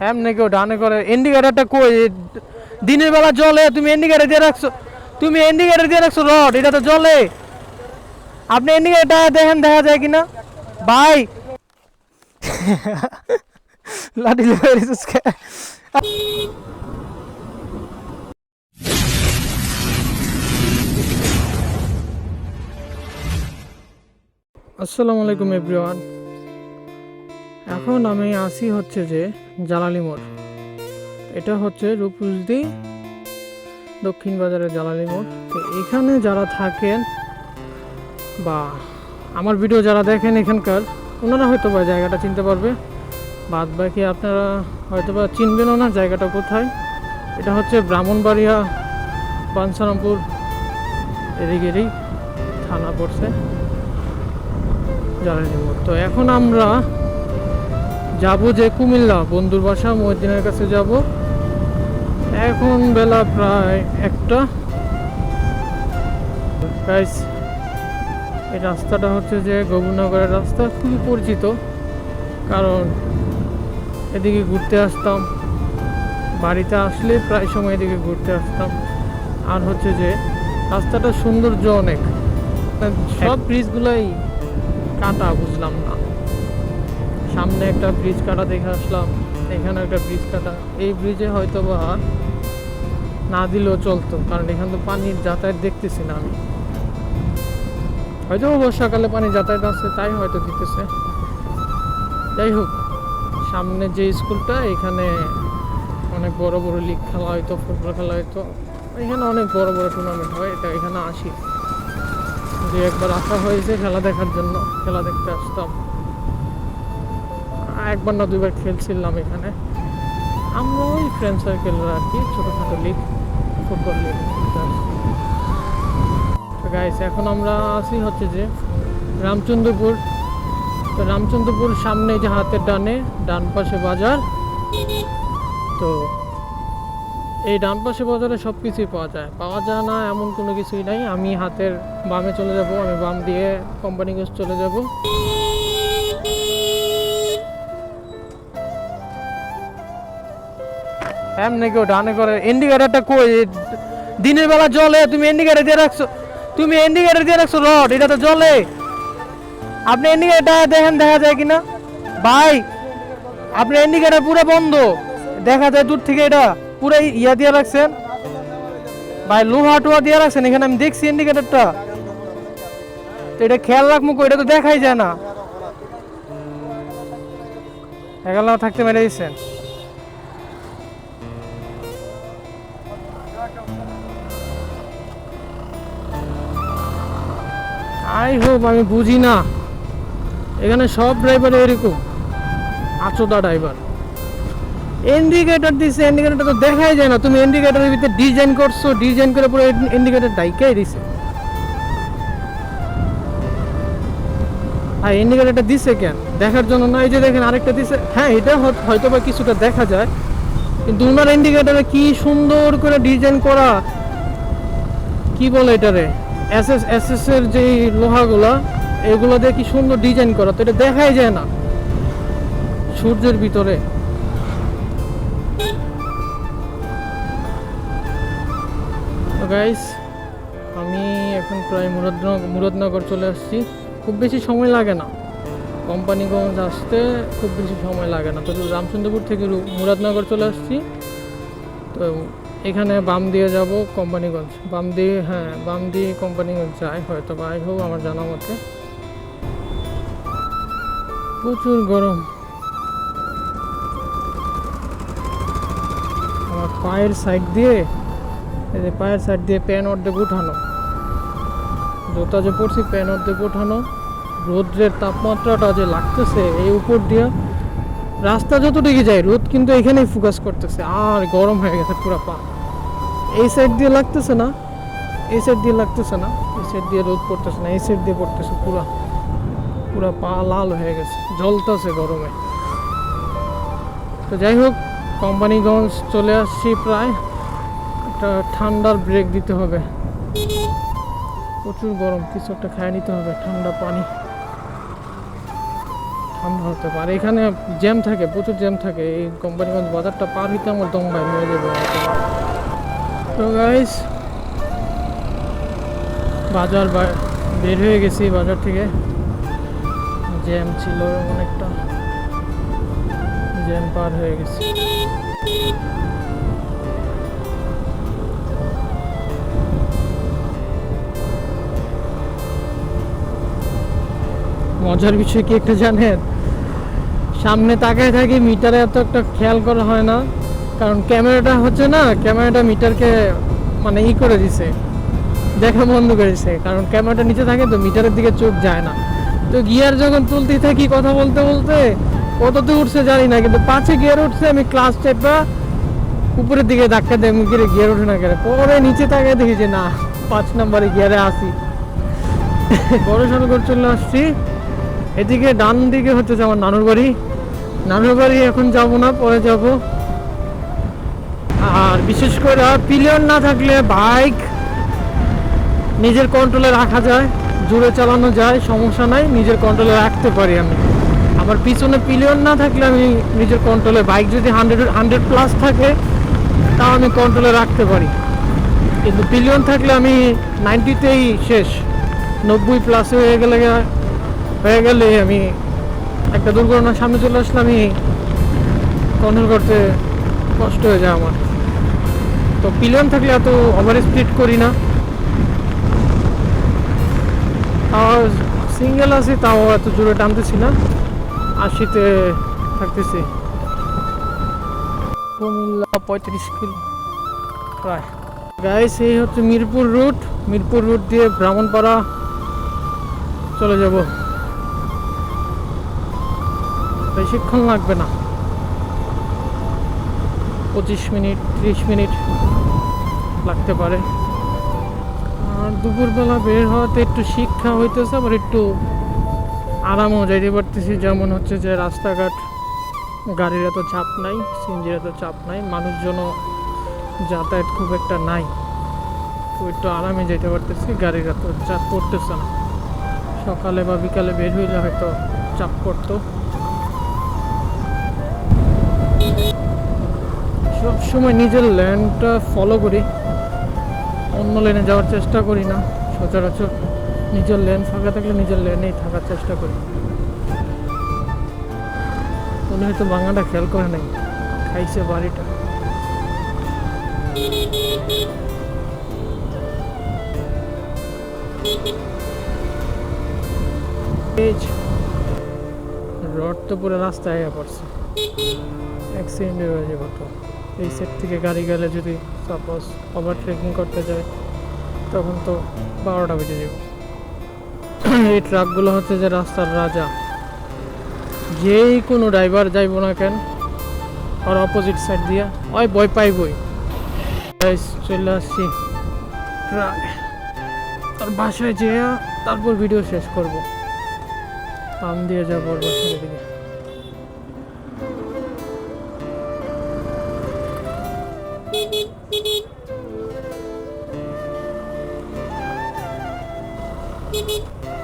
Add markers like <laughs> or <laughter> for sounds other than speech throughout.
এমনি কেউ ডানে করে ইন্ডিকেটারটা কই? দিনের বেলা জলে, তুমি ইন্ডিকেটার দিয়ে রাখছো, তুমি ইন্ডিকেটার দিয়ে রাখছো রড এটা তো জলে। আপনি ইন্ডিকেটার দেখেন, দেখা যায় কিনা? ভাই! <laughs> লাঠি আসসালামু আলাইকুম এভরিওয়ান এখন আমি আসি হচ্ছে যে জালালি মোড়। এটা হচ্ছে রূপসদি দক্ষিণ বাজারের জালালি মোড়। তো এখানে যারা থাকেন বা আমার ভিডিও যারা দেখেন এখানকার, ওনারা হয়তো বা জায়গাটা চিনতে পারবে। বাদ বাকি আপনারা হয়তো বা চিনবেনও না জায়গাটা কোথায়। এটা হচ্ছে ব্রাহ্মণবাড়িয়া বাঞ্ছারামপুর এদিকেরই থানা পড়ছে জ্বালানি মোড়। তো এখন আমরা যাব যে কুমিল্লা বন্ধুর বাসা মহিদ্দিনের কাছে যাব। এখন বেলা প্রায় একটা। এই রাস্তাটা হচ্ছে যে গোবিন্দনগরের রাস্তা খুবই পরিচিত। কারণ এদিকে ঘুরতে আসতাম বাড়িতে আসলে প্রায় সময় এদিকে ঘুরতে আসতাম। আর হচ্ছে যে রাস্তাটা সৌন্দর্য অনেক। সব ব্রিজগুলাই কাটা বুঝলাম না। সামনে একটা ব্রিজ কাটা দেখে আসলাম, এখানে একটা ব্রিজ কাটা। এই ব্রিজে হয়তো বা না দিলেও চলতো, কারণ এখানে তো পানির যাতায়াত দেখতেছি না আমি। হয়তো বর্ষাকালে পানি যাতায়াত আছে, তাই হয়তো দিতেছে। যাই হোক, সামনে যে স্কুলটা, এখানে অনেক বড় বড় লিগ খেলা হয়তো, ফুটবল খেলা হয়তো, এখানে অনেক বড় বড় টুর্নামেন্ট হয়, এটা এখানে আসি। যে একবার আসা হয়েছে খেলা দেখার জন্য, খেলা দেখতে আসতাম। একবার না দুইবার খেলছিলাম এখানে। আমরা ওই ফ্রেন্ড সার্কেলের আর কি, ছোটোখাটো লিগ ফুটবল লিগ তো গাইস এখন আমরা আসি হচ্ছে যে রামচন্দ্রপুর। তো রামচন্দ্রপুর সামনে যে হাতের ডানে, ডান পাশে বাজার। তো এই ডান পাশে বাজারে সব কিছুই পাওয়া যায়। পাওয়া যায় না, এমন কোনো কিছুই নাই। আমি হাতের বামে চলে যাব, আমি বাম দিয়ে কোম্পানি কোম্পানিগঞ্জ চলে যাব। এমনি কেউ ডানে করে। ইন্ডিকেটারটা কই? দিনের বেলা জলে, তুমি ইন্ডিকেটার দিয়ে রাখছো। তুমি ইন্ডিকেটার দিয়ে রাখছো রড এটা তো জলে। আপনি ইন্ডিকেটার দেখেন, দেখা যায় কিনা? ভাই, আপনি ইন্ডিকেটার পুরো বন্ধ। দেখা যায় দূর থেকে এটা পুরো ইয়া দিয়ে রাখছেন। ভাই, লোহা টোহা দিয়ে রাখছেন। এখানে আমি দেখছি ইন্ডিকেটারটা তো এটা খেয়াল রাখব এটা তো দেখাই যায় না। এগালো থাকতে মেরে দিচ্ছেন। আই হোপ আমি বুঝি না। এখানে সব ড্রাইভার এরকম। আচোদা ড্রাইভার ইন্ডিকেটর দিছে ইন্ডিকেটরটা তো দেখাই যায় না। তুমি ইন্ডিকেটরের ভিতরে ডিজাইন করছ ডিজাইন করে পুরো ইন্ডিকেটর ডাইকাই দিছে। আর ইন্ডিকেটরটা দিছে কেন? দেখার জন্য না, এই যে দেখেন আরেকটা দিছে। হ্যাঁ এটা হয়তো- বা কিছুটা দেখা যায়। কিন্তু উনার ইন্ডিকেটরে কি সুন্দর করে ডিজাইন করা। কি বলে এটারে? এস এস এর যে লোহাগুলা, এগুলো দিয়ে কি সুন্দর ডিজাইন করা? তো এটা দেখাই যায় না। সূর্যের ভিতরে। গাইস আমি এখন প্রায় মুরাদনগর মুরাদনগর চলে আসছি। খুব বেশি সময় লাগে না। কোম্পানিগঞ্জ আসতে খুব বেশি সময় লাগে না। তো রামচন্দ্রপুর থেকে মুরাদনগর চলে আসছি। তো এখানে বাম দিয়ে যাব কোম্পানিগঞ্জ। বাম দিয়ে হ্যাঁ বাম দিয়ে কোম্পানিগঞ্জ যায়, হয়তো বা আই হোক আমার জানা মতে। প্রচুর গরম। আমার পায়ের সাইড দিয়ে, এই যে পায়ের সাইড দিয়ে প্যান অর্ধেক উঠানো। জুতা যে পড়ছি প্যান অর্ধেক উঠানো। রোদ্রের তাপমাত্রাটা যে লাগতেছে এই উপর দিয়ে, রাস্তা যতটুকু যায়, রোদ কিন্তু এখানেই ফোকাস করতেছে। আর গরম হয়ে গেছে পুরো পা। এই সাইড দিয়ে লাগতেছে না। এই সাইড দিয়ে লাগতেছে না। এই সাইড দিয়ে রোদ পড়তেছে না, এই সাইড দিয়ে পড়তেছে পুরা পুরা পা লাল হয়ে গেছে, জ্বলতেছে গরমে। তো যাই হোক, কোম্পানিগঞ্জ চলে আসছি প্রায়। একটা ঠান্ডার ব্রেক দিতে হবে। প্রচুর গরম, কিছু একটা খায় নিতে হবে, ঠান্ডা পানি। ঠান্ডা হতে পারে। এখানে জ্যাম থাকে, প্রচুর জ্যাম থাকে। এই কোম্পানিগঞ্জ বাজারটা পার হইতে আমার দম ভাই হয়ে যাবে। তো গাইস বাজার বের হয়ে গেছি বাজার থেকে। জ্যাম ছিল অনেকটা। জ্যাম পার হয়ে গেছি। মজার বিষয় কি একটা জানেন? সামনে তাকায় থাকি, মিটারে এত একটা খেয়াল করা হয় না। কারণ ক্যামেরাটা হচ্ছে না, ক্যামেরাটা মিটারকে মানে ই করে দিছে, দেখা বন্ধ করে দিছে। কারণ ক্যামেরাটা নিচে থাকে তো মিটারের দিকে চোখ যায় না। তো গিয়ার যখন তুলতে থাকি কথা বলতে বলতে কততে উঠছে জানি না, কিন্তু পাঁচে গিয়ার উঠছে, আমি ক্লাস চেপা উপরের দিকে ধাক্কা দেয় মুখের গিয়ার উঠে না কেন? পরে নিচে তাকায় দেখি যে না, পাঁচ নম্বরে গিয়ারে আসি বড় সড়ো করে চলে আসছি। এদিকে ডান দিকে হচ্ছে আমার নানুর বাড়ি। নানুর বাড়ি এখন যাব না, পরে যাব। আর বিশেষ করে পিলিয়ন না থাকলে বাইক নিজের কন্ট্রোলে রাখা যায় জুড়ে চালানো যায়, সমস্যা নাই, নিজের কন্ট্রোলে রাখতে পারি আমি। আমার পিছনে পিলিয়ন না থাকলে আমি নিজের কন্ট্রোলে বাইক যদি হান্ড্রেড হান্ড্রেড প্লাস থাকে, তাও আমি কন্ট্রোলে রাখতে পারি। কিন্তু পিলিয়ন থাকলে আমি নাইনটিতেই শেষ, নব্বই প্লাস হয়ে গেলে হয়ে গেলে আমি একটা দুর্ঘটনার সামনে চলে আসলে আমি কন্ট্রোল করতে কষ্ট হয়ে যায় আমার। তো পিলিয়ন থাকলে এত ওভার স্পিড করি না। আর সিঙ্গেল আছে, তাও এত জোরে টানতেছি না। আশিতে থাকতেছি। কুমিল্লা পঁয়ত্রিশ কিলো। প্রায়। গাইস এই হচ্ছে মিরপুর রুট মিরপুর রুট দিয়ে ব্রাহ্মণপাড়া চলে যাব। বেশিক্ষণ লাগবে না। পঁচিশ মিনিট, ত্রিশ মিনিট। লাগতে পারে। আর দুপুরবেলা বের হওয়াতে একটু শিক্ষা হইতেছে, আবার একটু আরামও যাইতে পারতেছি। যেমন হচ্ছে যে রাস্তাঘাট, গাড়ির এত চাপ নাই সিঞ্জির এত চাপ নাই, মানুষজনও যাতায়াত খুব একটা নাই। তো একটু আরামে যেতে পারতেছি, গাড়ির এত চাপ পড়তেছে না। সকালে বা বিকালে বের হইলে হয়তো চাপ পড়তো। সব সময় নিজের ল্যান্ডটা ফলো করি। অন্য লেনে যাওয়ার চেষ্টা করি না। সচরাচর নিজের লেন ফাঁকা থাকলে নিজের লেনেই থাকার চেষ্টা করি। উনি হয়তো বাংলাটা খেয়াল করে নাই। খাইছে বাড়িটা। রড তো পুরো রাস্তায় পড়ছে। অ্যাক্সিডেন্ট হয়ে যাবে এই সেট থেকে গাড়ি গেলে যদি সাপোজ ওভার ট্রেকিং করতে যায়, তখন তো বারোটা বেজে যাব। এই ট্রাকগুলো হচ্ছে যে রাস্তার রাজা। যেই কোনো ড্রাইভার যাইব না কেন, আর অপোজিট সাইড দিয়া, ওই বই পাইবই। চলে আসছি। প্রায় তার বাসায় যেয়ে তারপর ভিডিও শেষ করব। পাম দিয়ে যাব বাসার দিকে। beep beep.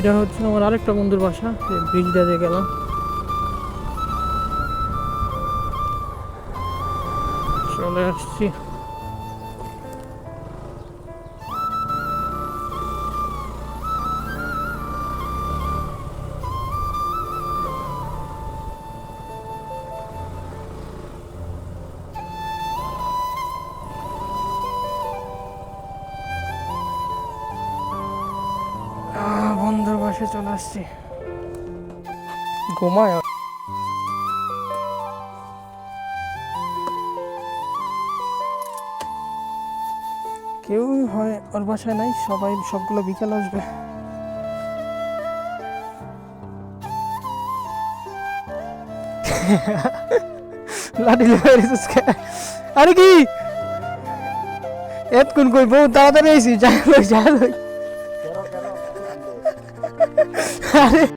এটা হচ্ছে আমার আরেকটা বন্ধুর বাসা ব্রিজ দিয়ে গেলাম। চলে আসছি। চলে আসছি। ঘুমায়? কেউ হয় ওর বাসায় নাই, সবাই সবগুলো বিকেল আসবে। আরে কি? এত কোন কই বউ? তাড়াতাড়ি আইসি যাই লই যাই লই